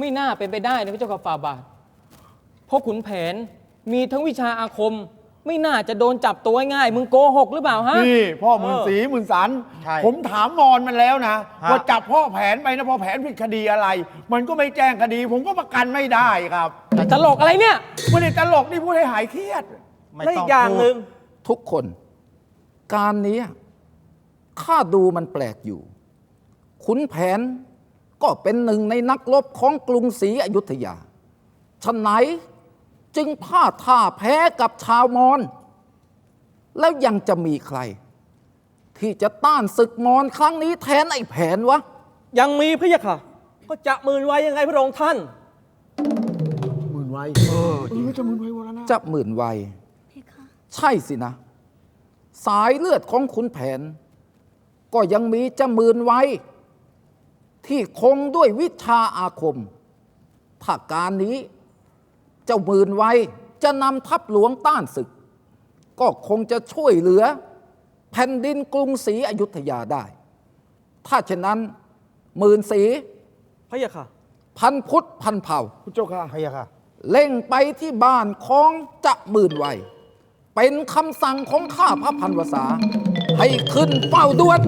ไม่น่าเป็นไปได้นะพระเจ้าค่ะฝ่าบาท เพราะขุนแผนมีทั้งวิชาอาคม ไม่น่าจะโดนจับตัวง่ายๆมึงโกหกหรือเปล่าฮะ นี่พ่อหมื่นเออสีหมื่นสันใช่ผมถามมอนมันแล้วนะฮะ ว่าจับพ่อแผนไปนะพ่อแผนผิดคดีอะไร มันก็ไม่แจ้งคดี ผมก็ประกันไม่ได้ครับตลกอะไรเนี่ย ไม่ได้ตลกนี่พูดให้หายเครียด ไม่และต้อีองกอย่างพูด หนึ่งทุกคน การนี้ข้าดูมันแปลกอยู่ ขุนแผน ก็เป็นหนึ่งในนักรบของกรุงศรีอยุธยาฉะไหนจึงพลาดท่าแพ้กับชาวมอญแล้วยังจะมีใคร ที่จะต้านศึกมอญครั้งนี้แทนไอ้แผนวะ ยังมีพระยะค่ะ ก็จะหมื่นไว้ยังไงพระองค์ท่าน หมื่นไว้เออจะหมื่นไว้วันละนะจะหมื่นไวใช่สินะ สายเลือดของขุนแผน ก็ยังมีจะหมื่นไว ที่คงด้วยวิชาอาคม ถ้าการนี้เจ้าหมื่นไวจะนำทัพหลวงต้านศึก ก็คงจะช่วยเหลือ แผ่นดินกรุงศรีอยุธยาได้ ถ้าเช่นนั้นหมื่นสีพระยะค่ะ พันพุทธพันเผ่า คุณเจ้าค่ะพะยะค่ะ เล่งไปที่บ้านของจะหมื่นไวเป็นคำสั่งของข้าพระพันวษา ให้ขึ้นเฝ้าด่วน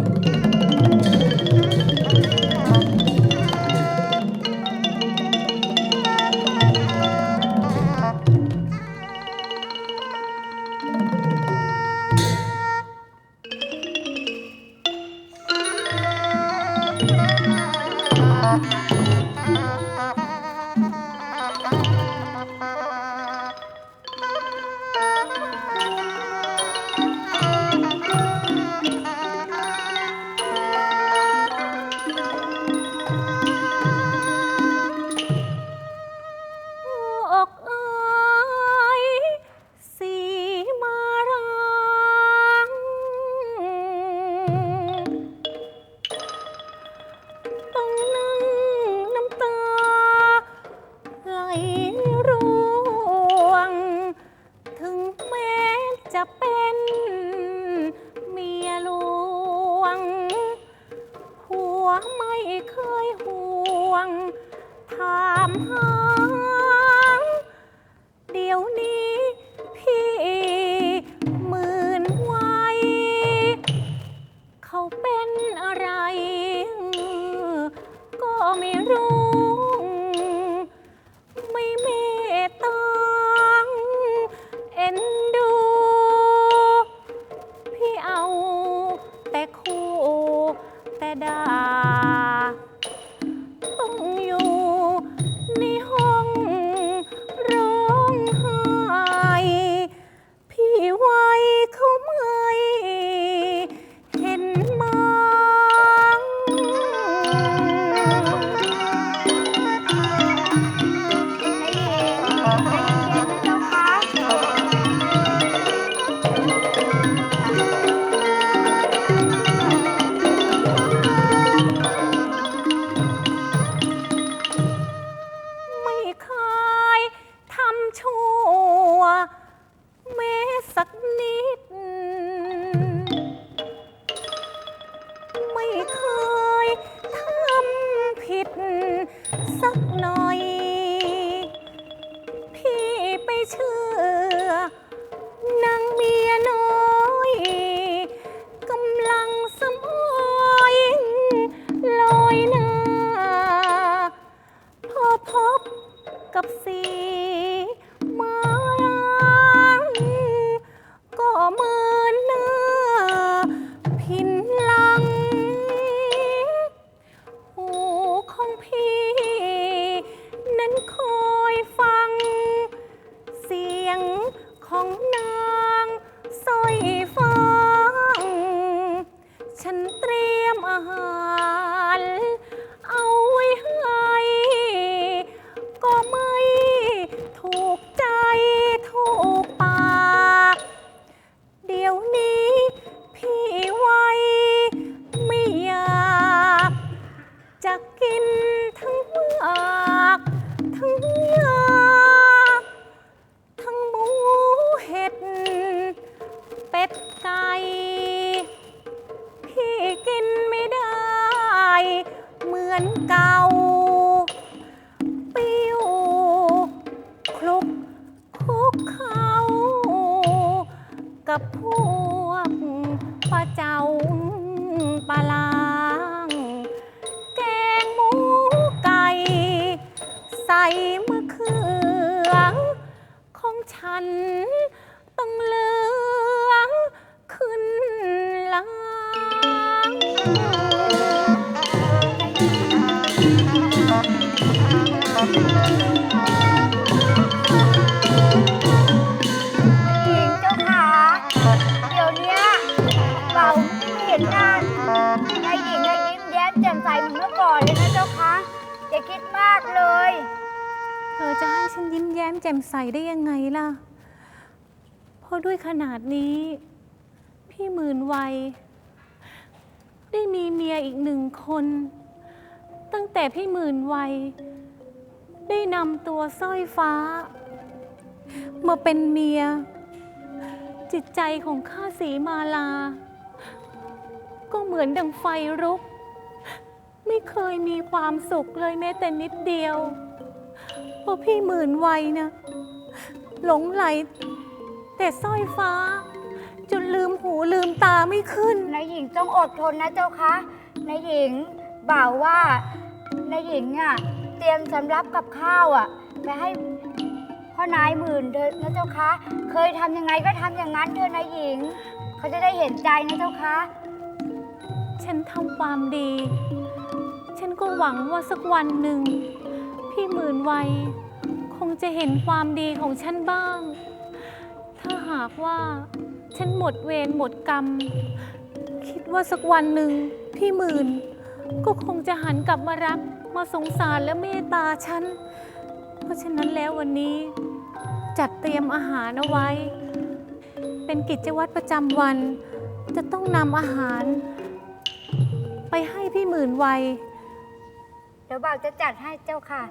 หญิงเจ้าขาเดี๋ยวเนี้ยเราไม่เห็นหน้านายหญิงอะยิ้มแย้มแจ่มใสเหมือนเมื่อก่อนเลยนะเจ้าคะอย่าคิดมากเลย เธอจะให้ฉันยิ้มแย้มแจ่มใสได้ยังไงล่ะ เพราะด้วยขนาดนี้ พี่หมื่นวัย ได้มีเมียอีกหนึ่งคน ตั้งแต่พี่หมื่นวัย ได้นำตัวสร้อยฟ้า มาเป็นเมีย จิตใจของข้าสีมาลา ก็เหมือนดังไฟรุก ไม่เคยมีความสุขเลยแม้แต่นิดเดียวเพราะพี่หมื่นวัยนะหลงไหล แต่สร้อยฟ้า จนลืมหูลืมตาไม่ขึ้น นายหญิงต้องอดทนนะเจ้าคะนายหญิงบ่าวว่า นายหญิงอะเตรียมสำรับกับข้าวอะไปให้พ่อนายหมื่นเดินนะเจ้าคะเคยทำยังไงก็ทำอย่างนั้นเถอะนายหญิง เขาจะได้เห็นใจนะเจ้าคะ ฉันทำความดี ฉันก็หวังว่าสักวันหนึ่ง พี่หมื่นวัย คงจะเห็นความดีของฉันบ้าง ถ้าหากว่าฉันหมดเวรหมดกรรม คิดว่าสักวันหนึ่งพี่หมื่นก็คงจะหันกลับมารัก มาสงสารและเมตตาฉัน เพราะฉะนั้นแล้ววันนี้จัดเตรียมอาหารเอาไว้ เป็นกิจวัตรประจำวัน จะต้องนำอาหาร ไปให้พี่หมื่นวัย เดี๋ยวบ่าวจะจัดให้เจ้าค่ะ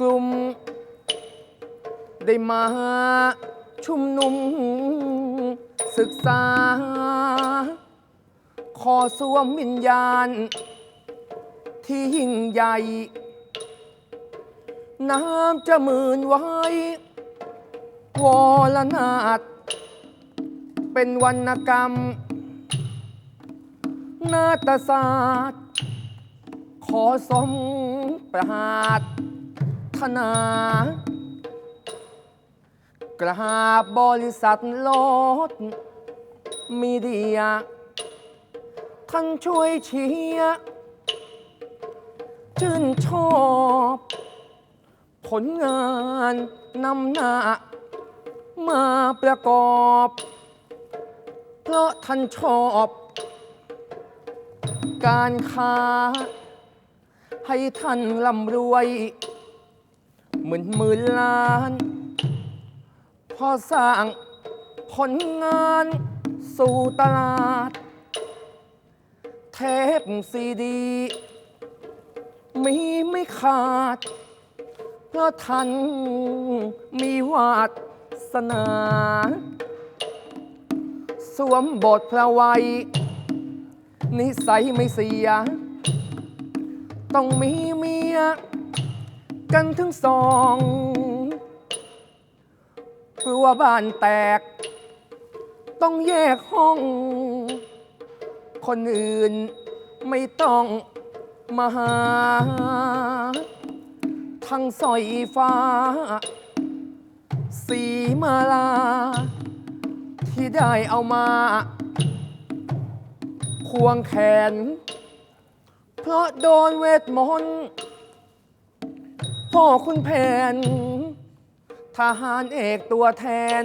กลุ่ม ได้มาชุมนุม ศึกษา ขอสวมวิญญาณ ที่ยิ่งใหญ่ น้ำจะหมื่นไว้วอลนาดเป็นวรรณกรรม นาฏศาสตร์ ขอสมประหาร ถนา กราบบริษัทโลดมีเดีย ท่านช่วยเชียร์ชื่นชอบ ผลงานนำหน้า มาประกอบ เพราะท่านชอบ การค้า ให้ท่านร่ำรวย หมื่นหมื่นล้าน พอสร้างผลงานสู่ตลาด เทปซีดี มีไม่ขาด เพราะท่านมีวาสนา สวมบทพระไวยนิสัยไม่เสีย ต้องมีเมีย กันทั้งสอง กลัวบ้านแตก ต้องแยกห้อง คนอื่นไม่ต้องมาหา ทั้งสอยฟ้า สีมาลา ที่ได้เอามา ควงแขน เพราะโดนเวทมนต์ พ่อคุณแผน ทหารเอกตัวแทน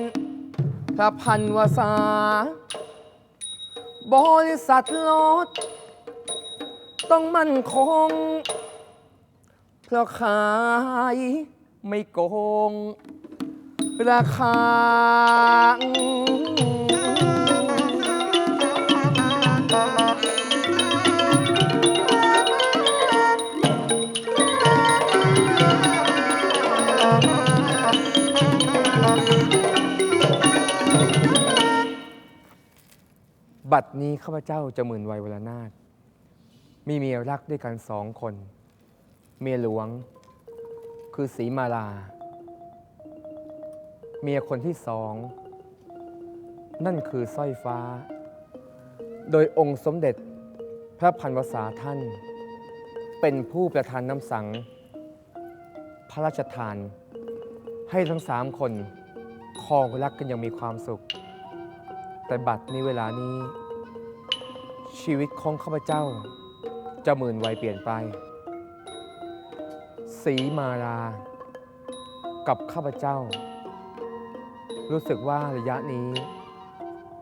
พระพันวษาบริษัทรถต้องมั่นคง เพราะขายไม่โกง ราคา บัดนี้ข้าพเจ้าจะหมื่นวัยวรนาถมีเมียรักด้วยกันสองคน เมียหลวงคือสีมาลา เมียคนที่สอง นั่นคือสร้อยฟ้า โดยองค์สมเด็จพระพันวษาท่าน เป็นผู้ประทานน้ำสัง พระราชทาน ให้ทั้งสามคนครองรักกันอย่างมีความสุข แต่บัดนี้เวลานี้ ชีวิตของข้าพเจ้า จะหมื่นวัยเปลี่ยนไป สีมารากับข้าพเจ้า รู้สึกว่าระยะนี้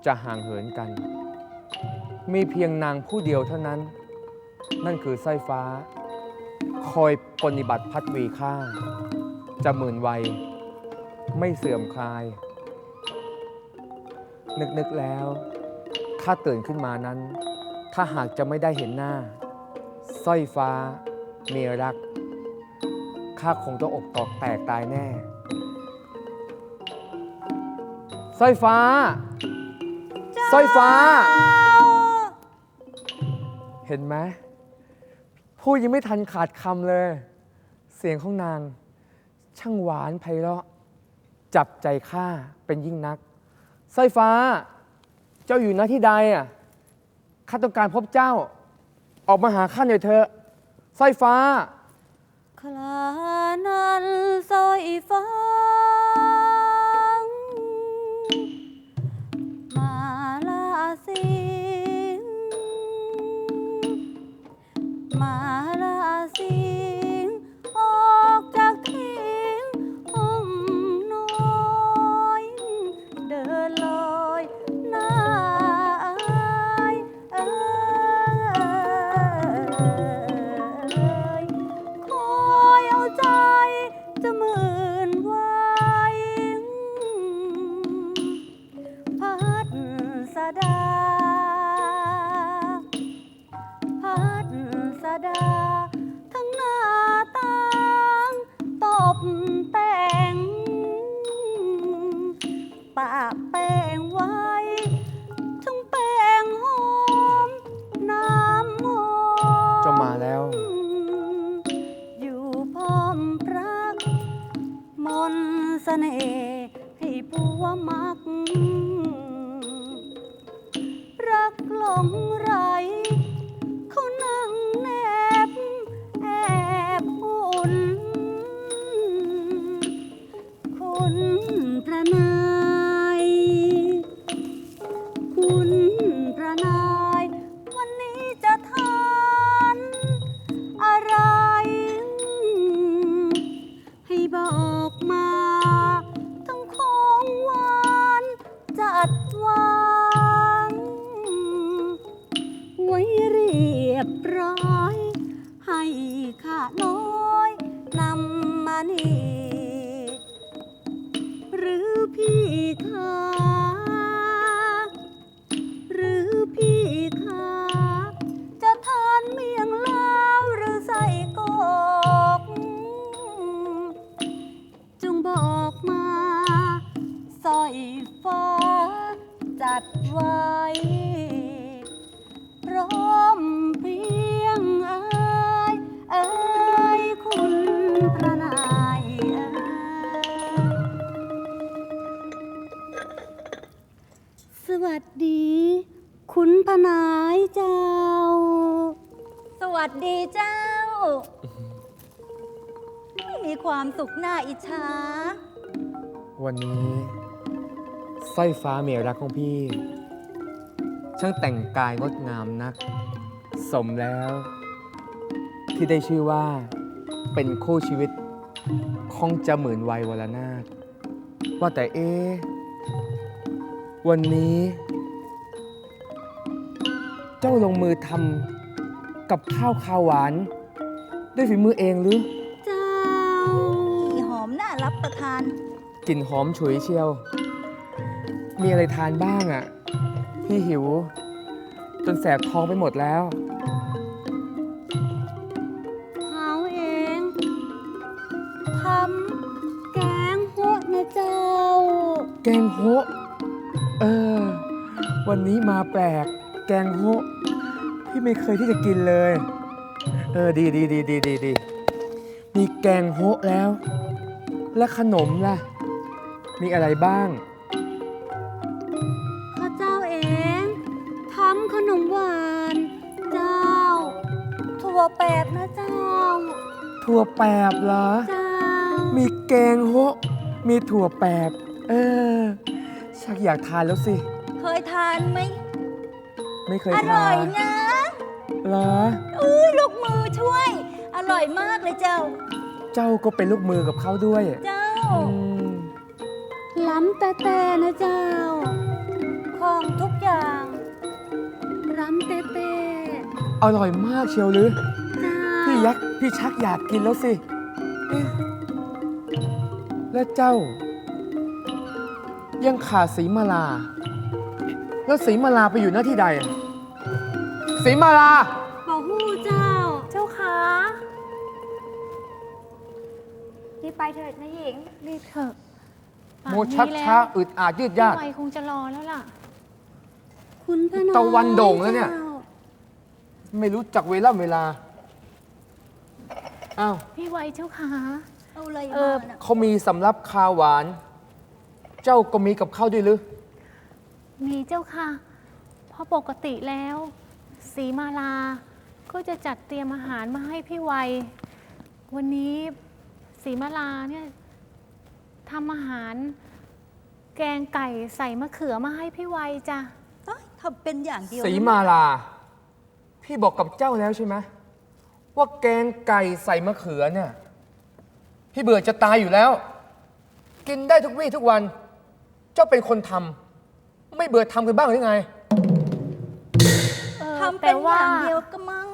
จะห่างเหินกัน มีเพียงนางผู้เดียวเท่านั้น นั่นคือสร้อยฟ้า คอยปฏิบัติพัดวีค่า จะหมื่นวัยไม่เสื่อมคลาย นึกๆแล้ว ข้าตื่นขึ้นมานั้น ถ้าหากจะไม่ได้เห็นหน้าสร้อยฟ้า เมียรัก ข้าคงต้องอกตอกแตกตายแน่สร้อยฟ้าสร้อยฟ้า เห็นไหมพูดยังไม่ทันขาดคำเลย เสียงของนาง ช่างหวานไพเราะ จับใจข้าเป็นยิ่งนัก สร้อยฟ้า เจ้าอยู่ณที่ใดอะข้าต้องการพบเจ้า ออกมาหาข้าหน่อยเถอะสร้อยฟ้า คลานั้นสร้อยฟ้า นพระนา ไว้ พร้อมเพรียงเอ้ยเอ้ยคุณพระนายเอ้ยสวัสดี คุณพระนายเจ้า สวัสดีเจ้า ไม่มีความสุขหน้าอิจฉา วันนี้สร้อยฟ้าเมียรักของพี่ ช่างแต่งกายงดงามนัก สมแล้ว ที่ได้ชื่อว่าเป็นคู่ชีวิตของจะหมื่นวัยวรนาถว่าแต่เอ๊ะวันนี้ เจ้าลงมือทำกับข้าวขาวหวาน ด้วยฝีมือเองหรือ เจ้าหอมน่ารับประทาน กลิ่นหอมฉุยเชียว มีอะไรทานบ้างอะ่ะ พี่หิว จนแสบท้องไปหมดแล้วเขาเองทำแกงโฮะนะเจ้า แกงโฮะเออ วันนี้มาแปลก แกงโฮะพี่ไม่เคยที่จะกินเลย เออ ดีดีดีดีดีดีมีแกงโฮะแล้ว และขนมล่ะ มีอะไรบ้าง นมหวาน เจ้า ถั่วแปบนะเจ้า ถั่วแปบเหรอ เจ้า มีแกงโฮะมีถั่วแปบ เออ ชักอยากทานแล้วสิ เคยทานไหม ไม่เคยอทานร่อยนะ เหรอ อุ้ยลูกมือช่วย อร่อยมากเลยเจ้า เจ้าก็เป็นลูกมือกับเขาด้วยเจ้า อืมล้ำแต่แต่นะเจ้า ล้ำแต่แต่อร่อยมากเชียวหรือเจ้าพี่ยักษ์พี่ชักอยากกินแล้วสิเอ๊ะแล้วเจ้า ยังขาดสีมาลา แล้วสีมาลาไปอยู่หน้าที่ใดอะสีมาลา บอกหูเจ้า เจ้าขารีบไปเถิดนายหญิงรีบเถอะป่านโมชักนี้แล้วช้า อึดอาดยืดยาดพี่ไวคงจะรอแล้วล่ะ คุณพนตะวันโด่งแล้วเนี่ย จ้าไม่รู้จักเวลาเวลา อ้าวพี่ไวเจ้าขาเอาเลยเออมาน่ะเขามีสำรับคาวหวาน เจ้าก็มีกับข้าวด้วยหรือ มีเจ้าค่ะ เพราะปกติแล้วสีมาลา ก็จะจัดเตรียมอาหารมาให้พี่ไว วันนี้สีมาลาเนี่ยทำอาหาร แกงไก่ใส่มะเขือมาให้พี่ไวจ้ะ ทำเป็นอย่างเดียวสีมาลา พี่บอกกับเจ้าแล้วใช่ไหมว่าแกงไก่ใส่มะเขือเนี่ย พี่เบื่อจะตายอยู่แล้ว กินได้ทุกวี่ทุกวัน เจ้าเป็นคนทำไม่เบื่อทำกันบ้างหรือไง ออทำเป็นแต่อว่า ย่างเดียวก็มั้ง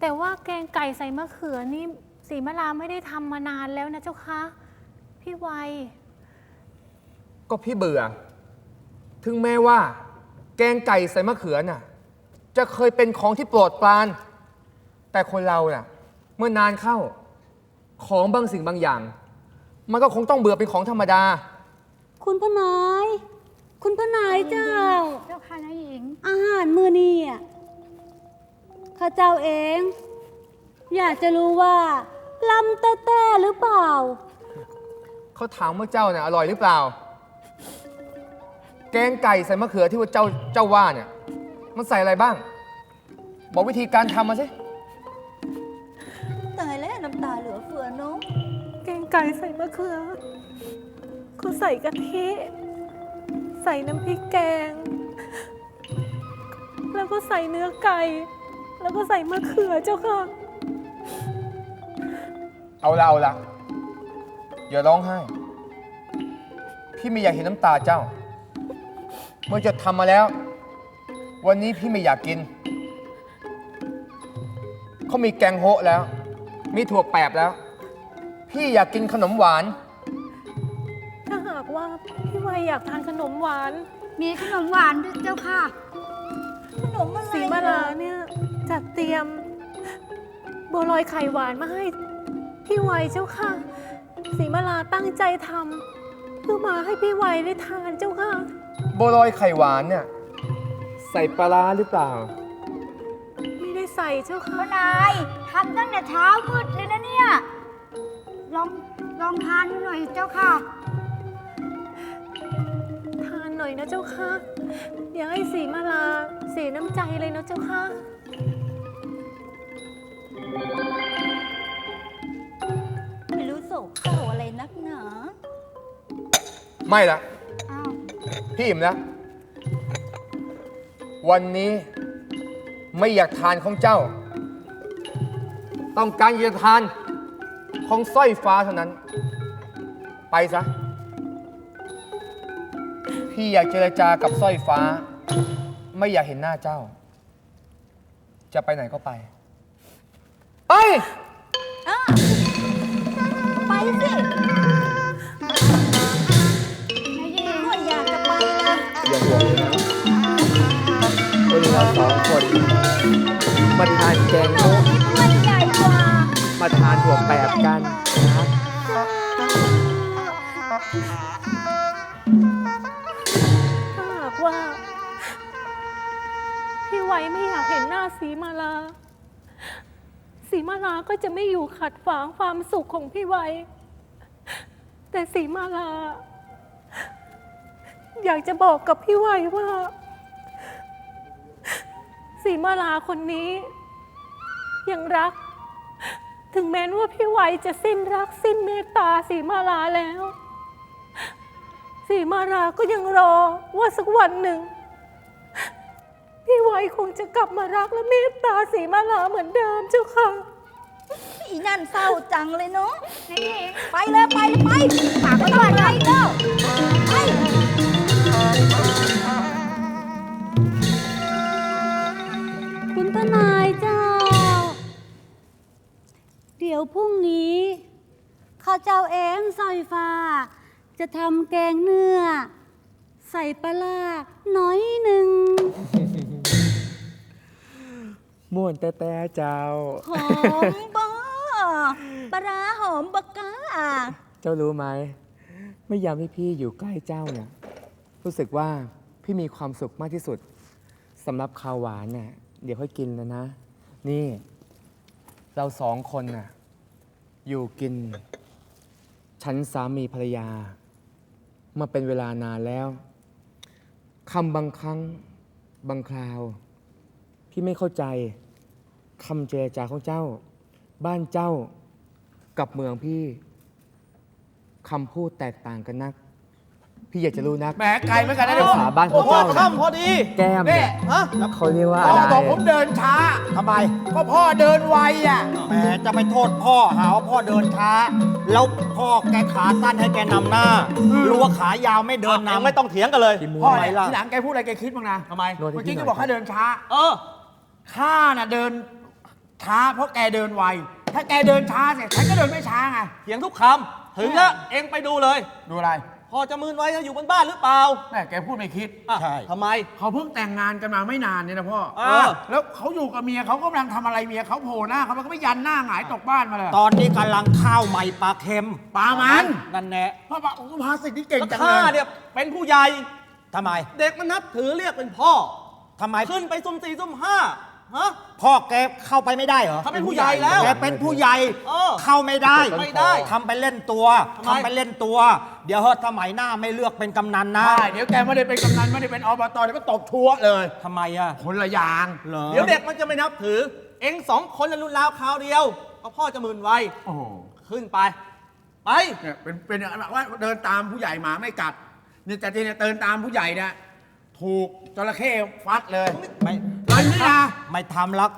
แต่ว่าแกงไก่ใส่มะเขือนี่สีมาลาไม่ได้ทำมานานแล้วนะเจ้าคะ พี่ไวก็พี่เบื่อ ถึงแม้ว่า แกงไก่ใส่มะเขือน่ะ จะเคยเป็นของที่โปรดปราน แต่คนเราน่ะ เมื่อนานเข้าของบางสิ่งบางอย่าง มันก็คงต้องเบื่อเป็นของธรรมดา คุณพนาย คุณพนายเจ้า เจ้าค่ะนายหญิง อาหารมื้อนี้อะข้าเจ้าเอง อยากจะรู้ว่าลำแต่แต่หรือเปล่า เขาถามว่าเจ้าเนี่ยอร่อยหรือเปล่า แกงไก่ใส่มะเขือที่ว่าเจ้าเจ้าว่าเนี่ย มันใส่อะไรบ้าง บอกวิธีการทำมาสิ ตายแล้วน้ำตาเหลือเฟือเนาะแกงไก่ใส่มะเขือเขาใส่กะทิ ใส่น้ำพริกแกง แล้วก็ใส่เนื้อไก่ แล้วก็ใส่มะเขือเจ้าค่ะ เอาละเอาละอย่าร้องไห้ พี่ไม่อยากเห็นน้ำตาเจ้า เมื่อจะทำมาแล้ว วันนี้พี่ไม่อยากกิน เขามีแกงโฮะแล้ว มีถั่วแปบแล้ว พี่อยากกินขนมหวาน ถ้าหากว่าพี่วัยอยากทานขนมหวาน มีขนมหวานด้วยเจ้าค่ะ ขนมอะไรสีมาลาเนี่ยจัดเตรียมบัวลอยไข่หวานมาให้พี่วัยเจ้าค่ะสีมาลาตั้งใจทำเพื่อมาให้พี่วัยได้ทานเจ้าค่ะ โบวลอยไข่หวานเนี่ยใส่ปลาร้าหรือเปล่า ไม่ได้ใส่เจ้าค่ะ พ่อนายทำตั้งแต่เช้ามืดเลยนะเนี่ย ลองลองทานดูหน่อยเจ้าค่ะ ทานหน่อยนะเจ้าค่ะ อย่าให้สีมาลาเสียน้ำใจเลยนะเจ้าค่ะ ไม่รู้โศกเศร้าอะไรนักหนา ไม่ละอ้าว พี่อิ่มแล้ววันนี้ไม่อยากทานของเจ้า ต้องการอยากจะทานของสร้อยฟ้าเท่านั้น ไปซะ พี่อยากเจรจากับสร้อยฟ้า ไม่อยากเห็นหน้าเจ้า จะไปไหนก็ไป ไปไปสิ เราสองคน มาทานแกงโง่มันใหญ่กว่า มาทานถั่วแปบกันนะครับถ้าหากว่า พี่ไว้ไม่อยากเห็นหน้าสีมาลา สีมาลาก็จะไม่อยู่ขัดขวางความสุขของพี่ไว้ แต่สีมาลา อยากจะบอกกับพี่ไว้ว่า สีมาลาคนนี้ ยังรัก ถึงแม้ว่าพี่ไวจะสิ้นรักสิ้นเมตตาสีมาลาแล้ว สีมาราก็ยังรอว่าสักวันหนึ่ง พี่ไวคงจะกลับมารักและเมตตาสีมาราเหมือนเดิมเจ้าค่ะ อีนั่นเศร้าจังเลยเนาะไปเลยไปเลยไปปากก็ต้องไปเด้อไป พรุ่งนี้ข้าเจ้าเองสอยฟ้า จะทำแกงเนื้อ ใส่ปลาร้าน้อยหนึ่ง ม่วนแต่แต่เจ้า หอมบ้าปลาร้าหอมบกก้าเจ้ารู้ไหมไม่ยามที่พี่อยู่ใกล้เจ้าเนี่ยรู้สึกว่าพี่มีความสุขมากที่สุดสำหรับข้าวหวานเนี่ยเดี๋ยวค่อยกินแล้วนะ นี่ เราสองคนน่ะ อยู่กิน ฉันสามีภรรยา มาเป็นเวลานานแล้วคำบางครั้งบางคราว พี่ไม่เข้าใจคำเจรจาของเจ้า บ้านเจ้ากับเมืองพี่คำพูดแตกต่างกันนัก พี่อยากจะรู้นักแหมไกลเหมือนกันนะภาษาบ้านของเจ้าค่ำนะพอดีแก้มเนี่ยฮะเขาเรียกว่าพ่อะอไรบอกผมเดินช้าทำไมก็พ่อเดินไวอะแหมจะไปโทษพ่อหาว่าพ่อเดินช้า แล้วพ่อแกขาสั้นให้แกนำหน้า รู้ว่าขายาวไม่เดินนำไม่ต้องเถียงกันเลยพี่มัวพ่อทำไมเนี่ยล่ะ ทีหลังแกพูดอะไรแกคิดบ้างนะทำไมนวดให้เมื่อพี่กี้หน่แกอยบอกข้าเดินช้า เออ ข้าน่ะเดินช้าเพราะแกเดินไว ถ้าแกเดินช้าเนี่ยฉันก็เดินไม่ช้าไง เถียงทุกคำ ถึงแล้ว เองไปดูเลย ดูอะไร พ่อจะมืนไว้จะอยู่บนบ้านหรือเปล่าแม่แกพูดไม่คิด อะทำไม เขาเพิ่งแต่งงานกันมาไม่นานเนี่ยนะพ่อเออ แล้วเขาอยู่กับเมียเขากำลังทำอะไรเมียเขาโผล่หน้าเขามันก็ไม่ยันหน้าหงายตกบ้านมาเลยตอนนี้กำลังข้าวใหม่ปลาเค็มปลามันนั่นแน่พ่อบอกโอ้ภาษิตนี่เก่งแล้วจังข้าเลยเนี่ยเป็นผู้ใหญ่ ทำไมเด็กมันนับถือเรียกเป็นพ่อ ทำไม ขึ้นไปซุ่มสี่ซุ่มห้า ฮะ พ่อแกเข้าไปไม่ได้เหรอเขาเป็นผู้ใหญ่แล้วแกเป็นผู้ใหญ่เออเข้าไม่ได้ไม่ได้ทำไปเล่นตัวทำไมทำไปเล่นตัว เดี๋ยวเฮ้ยสมัยหน้าไม่เลือกเป็นกำนันนะใช่เดี๋ยวแกไม่ได้เป็นกำนันไม่ได้เป็นอบตเดี๋ยวก็ตบทั่วเลย ทำไมอะ คนละอย่างเหรอ เดี๋ยวเด็กมันจะไม่นับถือ เองสองคนจะรุ่นราวคราวเดียวก็พ่อจะหมื่นไวโอ้โหขึ้นไป ไป เนี่ยเป็นเป็นแบบว่าเดินตามผู้ใหญ่หมาไม่กัดเนี่ยแต่ที่เนี่ยเดินตามผู้ใหญ่เนี่ยถูกจระเข้ฟัดเลย ไม่เลยนี่นะ ไม่ทำลัก